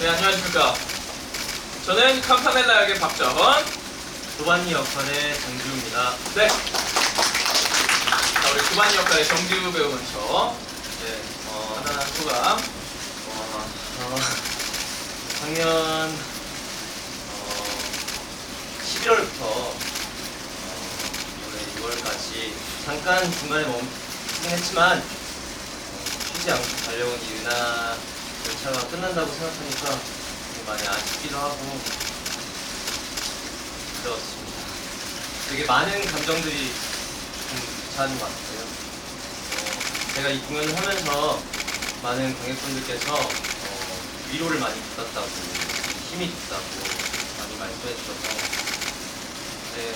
네, 안녕하십니까. 저는 캄파넬라 역의 박자헌. 도반니 역할의 정주입니다. 네. 자, 우리 구반이 역할의 정지우 배우 먼저. 네, 어, 하나 소감. 어, 어, 작년 어, 11월부터 어, 올해 6월까지 잠깐 중간에 멈추긴 했지만 어, 쉬지 않고 달려온 이 은하 열차가 끝난다고 생각하니까 많이 아쉽기도 하고 그렇습니다. 되게 많은 감정들이 좀 차는 것 같아요. 어, 제가 이 공연을 하면서 많은 관객분들께서 어, 위로를 많이 받았다고 힘이 됐다고 많이 말씀해 주셔서 네,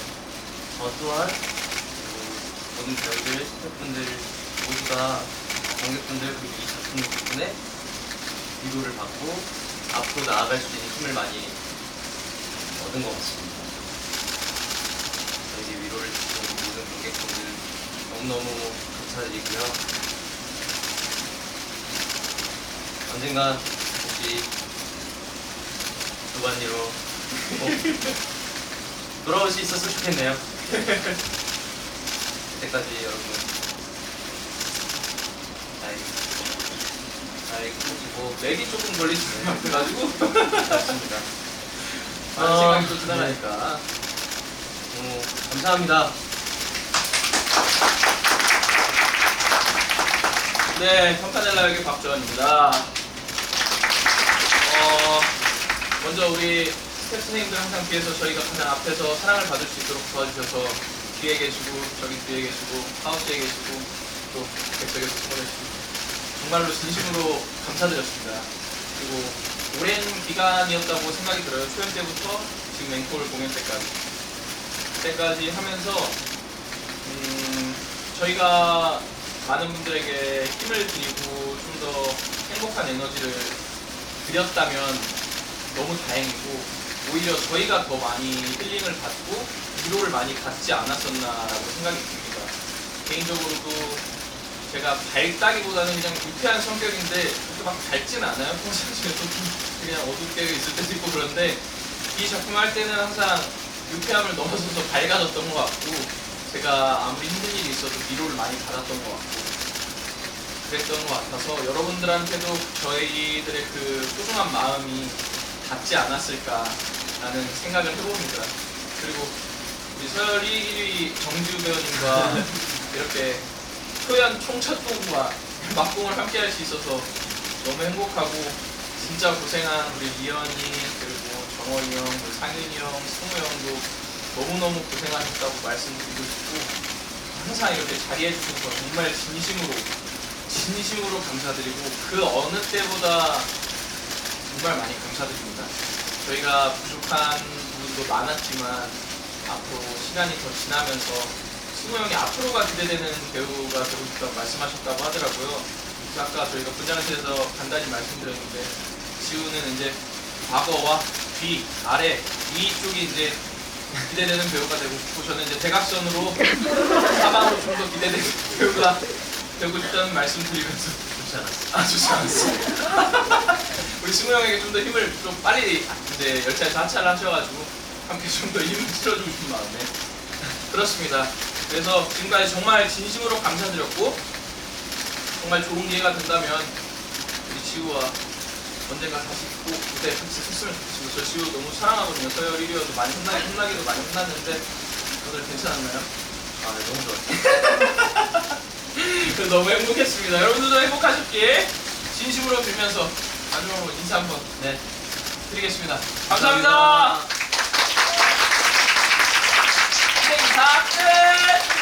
저 또한 모든 배우들, 스태프분들 모두가 관객분들 그리고 이 작품 덕분에 위로를 받고 앞으로 나아갈 수 있는 힘을 많이 얻은 것 같습니다. 저에게 위로를 주신 모든 관객분들 너무너무 감사드리고요. 언젠가 혹시 두반니로 돌아올 수 있었으면 좋겠네요. 그때까지 여러분 잘, 잘 크시고 맥이 조금 걸리시는 것 같아가지고. 많은 어, 생각이 또 드러나니까. 너무 감사합니다. 네, 캄파넬라 역의 박주환입니다. 어, 먼저 우리 스태프 선생님들 항상 뒤에서 저희가 가장 앞에서 사랑을 받을 수 있도록 도와주셔서 뒤에 계시고 저기 뒤에 계시고 하우스에 계시고 또 객석에서 수고해주시고 정말로 진심으로 감사드렸습니다. 그리고 오랜 기간이었다고 생각이 들어요. 초연 때부터 지금 앵콜 공연 때까지. 때까지 하면서 음, 저희가 많은 분들에게 힘을 드리고 좀 더 행복한 에너지를 드렸다면 너무 다행이고 오히려 저희가 더 많이 힐링을 받고 위로를 많이 받지 않았었나라고 생각이 듭니다. 개인적으로도 제가 밝다기보다는 그냥 유쾌한 성격인데 그렇게 막 밝지는 않아요. 평상시에 좀 그냥 어둡게 있을 때도 있고 그런데 이 작품 할 때는 항상 유쾌함을 넘어서서 밝아졌던 것 같고 제가 아무리 힘든 일이 있어도 위로를 많이 받았던 것 같고 그랬던 것 같아서 여러분들한테도 저희들의 그 소중한 마음이 닿지 않았을까라는 생각을 해봅니다. 그리고 우리 서열 1위 정지우 배우님과 이렇게 표현 총착동과 막공을 함께 할 수 있어서 너무 행복하고 진짜 고생한 우리 리언이 그리고 정원이 형, 상윤이 형, 승우 형도 너무너무 고생하셨다고 말씀드리고 싶고 항상 이렇게 자리해 주셔서 정말 진심으로 진심으로 감사드리고 그 어느 때보다 정말 많이 감사드립니다. 저희가 부족한 부분도 많았지만 앞으로 시간이 더 지나면서 승우 형이 앞으로가 기대되는 배우가 되고 싶다고 말씀하셨다고 하더라고요. 그래서 아까 저희가 분장실에서 간단히 말씀드렸는데 지우는 이제 과거와 뒤, 아래 이쪽이 이제 기대되는 배우가 되고 싶고 저는 이제 대각선으로 사방으로 좀 더 기대되는 배우가 되고 싶다는 말씀 드리면서 좋지 않았어요. 아 좋지 않았어. 우리 승우 형에게 좀 더 힘을 좀 빨리 이제 열차에서 하차를 하셔가지고 함께 좀 더 힘을 실어주고 싶은 마음에 그렇습니다. 그래서 지금까지 정말 진심으로 감사드렸고 정말 좋은 기회가 된다면 우리 지우와 언젠가 다시 꼭 무대 같이 섰으면 좋겠고 저 지우 너무 사랑하거든요. 서열 1위여도 많이 혼나기, 혼나기도 많이 혼났는데 오늘 괜찮았나요? 아, 네, 너무 좋았어요. 그래서 너무 행복했습니다. 여러분들도 행복하셨기에 진심으로 빌면서 마지막으로 인사 한번 네. 드리겠습니다. 감사합니다. 행사 끝!